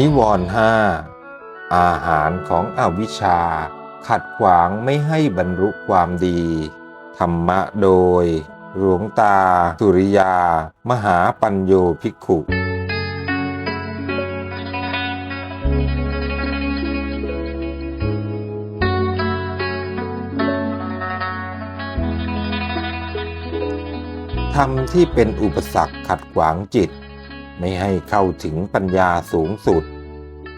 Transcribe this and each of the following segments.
นิวรณ์ห้าอาหารของอวิชชา ขัดขวางไม่ให้บรรลุความดี ธรรมะโดย หลวงตา สุริยา มหาปัญโยภิกขุธรรมที่เป็นอุปสรรคขัดขวางจิต ไม่ให้เข้าถึงปัญญาสูงสุด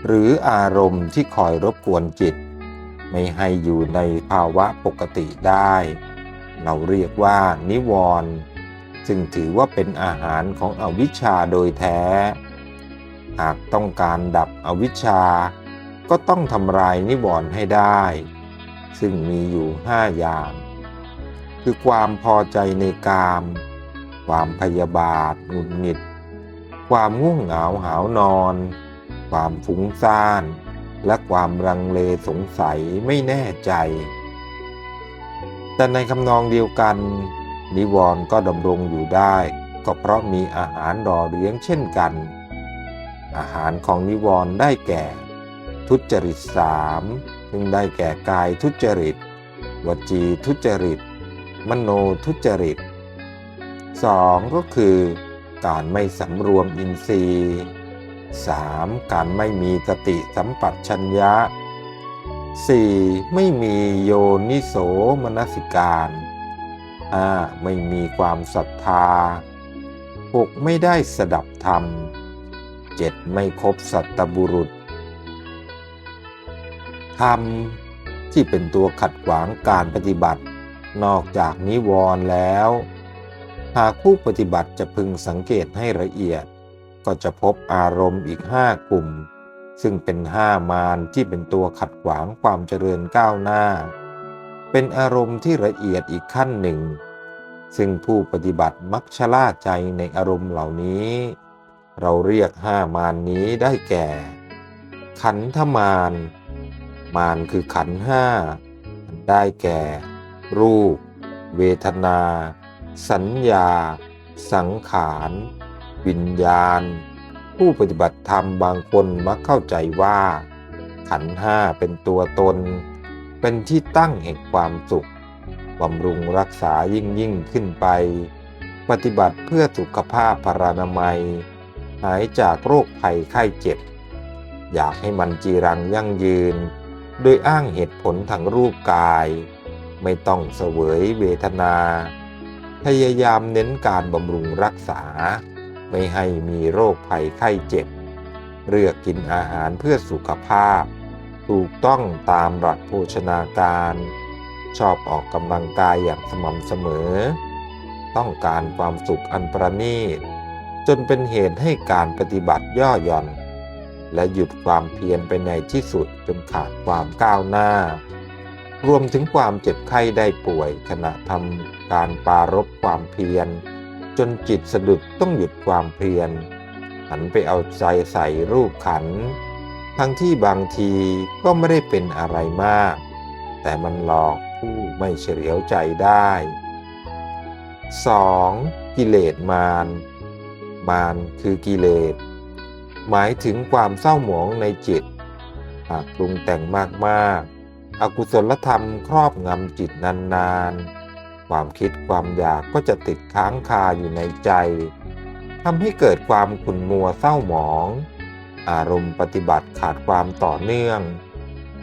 หรืออารมณ์ที่คอยรบกวนจิต ไม่ให้อยู่ในภาวะปกติได้ เราเรียกว่านิวรณ์ซึ่งถือว่าเป็นอาหารของอวิชชาโดยแท้ หากต้องการดับอวิชชา ก็ต้องทำลายนิวรณ์ให้ได้ ซึ่งมีอยู่ห้าอย่าง คือความพอใจในกาม ความพยาบาทหงุดหงิด ความง่วงเหงาหาวนอน ความฟุ้งซ่าน และความรังเลสงสัยไม่แน่ใจ แต่ในคำนองเดียวกัน นิวรณ์ก็ดำรงอยู่ได้ ก็เพราะมีอาหารรอเลี้ยงเช่นกัน อาหารของนิวรณ์ได้แก่ ทุจริตสามซึ่งได้แก่กายทุจริต วจีทุจริต มโนทุจริตสองก็คือ การไม่สำรวมอินทรีย์ 3. การไม่มีสติสัมปชัญญะ 4. ไม่มีโยนิโสมนสิการ 5. ไม่มีความศรัทธา 6. ไม่ได้สดับธรรม 7. ไม่ครบสัตบุรุษ ธรรมที่เป็นตัวขัดขวางการปฏิบัติ นอกจากนิวรณ์แล้ว หากผู้ปฏิบัติจะพึงสังเกตให้ละเอียด ก็จะพบอารมณ์อีกห้ากลุ่ม ซึ่งเป็นห้ามารที่เป็นตัวขัดขวางความเจริญก้าวหน้า เป็นอารมณ์ที่ละเอียดอีกขั้นหนึ่ง ซึ่งผู้ปฏิบัติมักชะล่าใจในอารมณ์เหล่านี้ เราเรียกห้ามารนี้ได้แก่ ขันธมารมารคือขันธ์ห้า ได้แก่ รูป เวทนา สัญญา สังขาร วิญญาณ ผู้ปฏิบัติธรรมบางคนมักเข้าใจว่า ขันห้าเป็นตัวตน เป็นที่ตั้งแห่งความสุขบำรุงรักษายิ่งยิ่งขึ้นไป ปฏิบัติเพื่อสุขภาพพรานามัย หายจากโรคภัยไข้เจ็บ อยากให้มันจีรังยั่งยืน โดยอ้างเหตุผลทางรูปกาย ไม่ต้องเสวยเวทนา พยายามเน้นการบำรุงรักษา ไม่ให้มีโรคภัยไข้เจ็บ เลือกกินอาหารเพื่อสุขภาพ ถูกต้องตามหลักโภชนาการ ชอบออกกำลังกายอย่างสม่ำเสมอ ต้องการความสุขอันประณีต จนเป็นเหตุให้การปฏิบัติย่อหย่อน และหยุดความเพียรไปในที่สุดจนขาดความก้าวหน้า รวมถึงความเจ็บไข้ได้ป่วย ขณะทำการปารบความเพียร จนจิตสะดุดต้องหยุดความเพียรหันไปเอาใจใส่รูปขัน ทั้งที่บางทีก็ไม่ได้เป็นอะไรมาก แต่มันหลอกผู้ไม่เฉลียวใจได้ 2. กิเลสมาร มารคือกิเลส หมายถึงความเศร้าหมองในจิต หากปรุงแต่งมากๆ อกุศลธรรมครอบงำจิตนานๆ ความคิดความอยากก็จะติดค้างคาอยู่ในใจทำให้เกิดความขุ่นมัวเศร้าหมอง อารมณ์ปฏิบัติขาดความต่อเนื่อง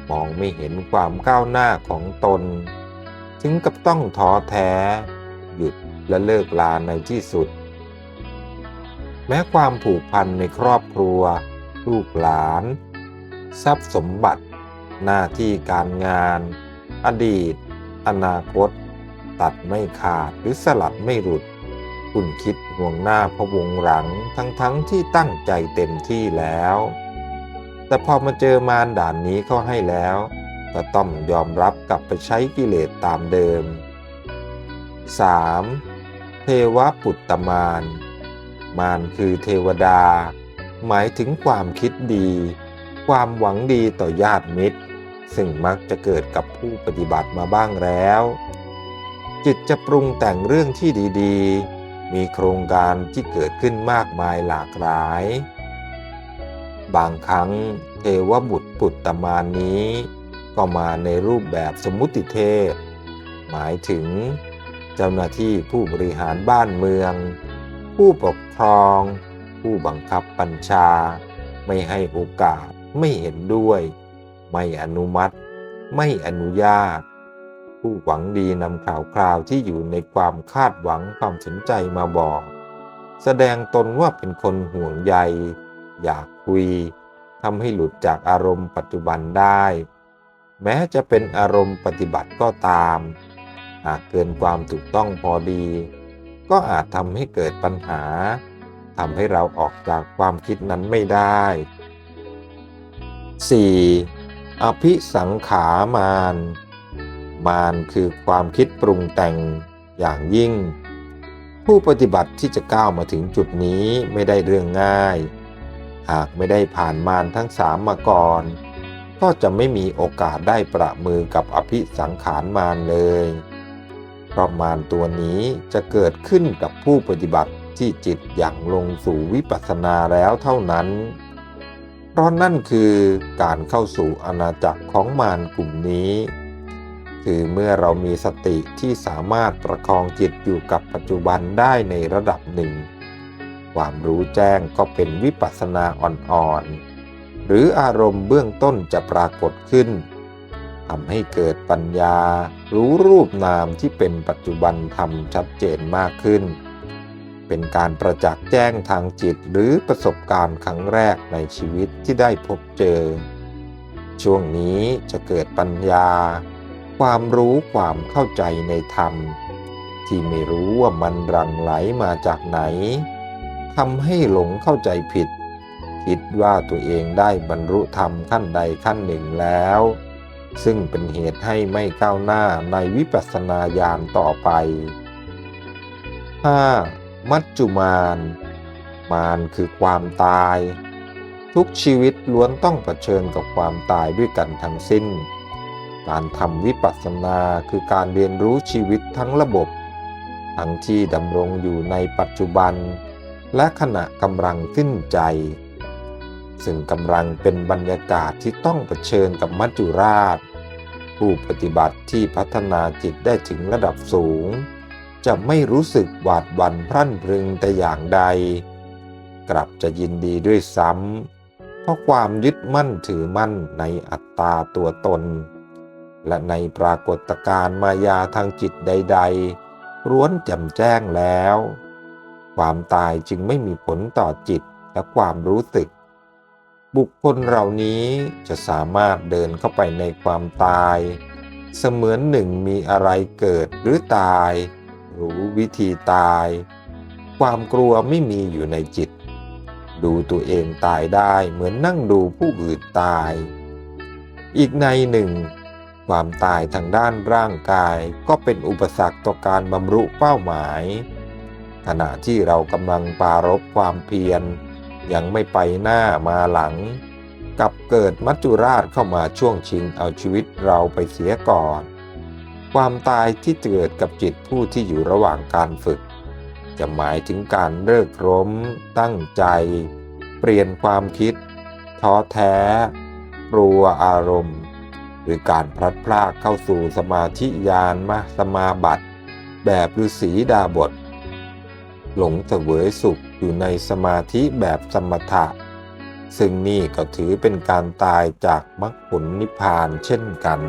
มองไม่เห็นความก้าวหน้าของตน ถึงกับต้องท้อแท้ หยุดและเลิกลาในที่สุด แม้ความผูกพันในครอบครัว ลูกหลาน ทรัพย์สมบัติ หน้าที่การงาน อดีต อนาคต ตัดไม่ขาดหรือสลัดไม่หลุด คุณคิดห่วงหน้าพะวงหลังทั้งๆทที่ตั้งใจเต็มที่แล้ว แต่พอมาเจอมารด่านนี้เข้าให้แล้วก็ต้องยอมรับกลับไปใช้กิเลสตามเดิม 3. เทวปุตตมารมารคือเทวดา หมายถึงความคิดดี ความหวังดีต่อญาติมิตร ซึ่งมักจะเกิดกับผู้ปฏิบัติมาบ้างแล้ว จิตจะปรุงแต่งเรื่องที่ดีๆ มีโครงการที่เกิดขึ้นมากมายหลากหลาย บางครั้งเทวบุตรปุตตมานนี้ ก็มาในรูปแบบสมมุติเทพหมายถึง เจ้าหน้าที่ผู้บริหารบ้านเมือง ผู้ปกครอง ผู้บังคับบัญชา ไม่ให้โอกาสไม่เห็นด้วย ไม่อนุมัติ ไม่อนุญาต ผู้หวังดีนำข่าวคราวที่อยู่ในความคาดหวังความสนใจมาบอก แสดงตนว่าเป็นคนห่วงใย อยากคุยทำให้หลุดจากอารมณ์ปัจจุบันได้ แม้จะเป็นอารมณ์ปฏิบัติก็ตาม หากเกินความถูกต้องพอดี ก็อาจทำให้เกิดปัญหาทำให้เราออกจากความคิดนั้นไม่ได้ 4. อภิสังขามาน มานคือความคิดปรุงแต่งอย่างยิ่ง ผู้ปฏิบัติที่จะก้าวมาถึงจุดนี้ไม่ได้เรื่องง่าย หากไม่ได้ผ่านมารทั้งสามมาก่อน ก็จะไม่มีโอกาสได้ประมือกับอภิสังขารมารเลย เพราะมารตัวนี้จะเกิดขึ้นกับผู้ปฏิบัติที่จิตอย่างลงสู่วิปัสสนาแล้วเท่านั้น เพราะนั่นคือการเข้าสู่อาณาจักรของมารกลุ่มนี้ คือเมื่อเรามีสติที่สามารถประคองจิตอยู่กับปัจจุบันได้ในระดับหนึ่ง ความรู้แจ้งก็เป็นวิปัสสนาอ่อนๆ หรืออารมณ์เบื้องต้นจะปรากฏขึ้นทำให้เกิดปัญญา รู้รูปนามที่เป็นปัจจุบันธรรมชัดเจนมากขึ้น เป็นการประจักษ์แจ้งทางจิตหรือประสบการณ์ครั้งแรกในชีวิตที่ได้พบเจอ ช่วงนี้จะเกิดปัญญา ความรู้ความเข้าใจในธรรม ที่ไม่รู้ว่ามันรังไหลมาจากไหนทำให้หลงเข้าใจผิด คิดว่าตัวเองได้บรรลุธรรมขั้นใดขั้นหนึ่งแล้ว ซึ่งเป็นเหตุให้ไม่ก้าวหน้าในวิปัสสนาญาณต่อไป 5. มัจจุมาน มานคือความตาย ทุกชีวิตล้วนต้องเผชิญกับความตายด้วยกันทั้งสิ้น การทำวิปัสสนาคือการเรียนรู้ชีวิตทั้งระบบ ทั้งที่ดำรงอยู่ในปัจจุบัน และขณะกำลังขึ้นใจ ซึ่งกำลังเป็นบรรยากาศที่ต้องเผชิญกับมัจจุราช ผู้ปฏิบัติที่พัฒนาจิตได้ถึงระดับสูง จะไม่รู้สึกหวาดหวั่นพรั่นพรึงแต่อย่างใด กลับจะยินดีด้วยซ้ำเพราะความยึดมั่นถือมั่นในอัตตาตัวตน และในปรากฏการ์มายาทางจิตใด ๆ ร้วนแจ่มแจ้งแล้ว ความตายจึงไม่มีผลต่อจิตและความรู้สึก บุคคลเหล่านี้จะสามารถเดินเข้าไปในความตาย เสมือนหนึ่งมีอะไรเกิดหรือตาย รู้วิธีตาย ความกลัวไม่มีอยู่ในจิต ดูตัวเองตายได้เหมือนนั่งดูผู้อื่นตาย อีกในหนึ่ง ความตายทางด้านร่างกายก็เป็นอุปสรรคต่อการบรรลุเป้าหมาย ขณะที่เรากำลังปรารบความเพียร ยังไม่ไปหน้ามาหลังกับเกิดมัจจุราชเข้ามาช่วงชิงเอาชีวิตเราไปเสียก่อน ความตายที่เกิดกับจิตผู้ที่อยู่ระหว่างการฝึก จะหมายถึงการเลิกล้ม ตั้งใจ เปลี่ยนความคิด ท้อแท้กลัวอารมณ์ หรือการพลัดพรากเข้าสู่สมาธิญาณมาสมาบัติ แบบฤาษีดาบท หลงเสวยสุขอยู่ในสมาธิแบบสมถะ ซึ่งนี่ก็ถือเป็นการตายจากมรรคผลนิพพานเช่นกัน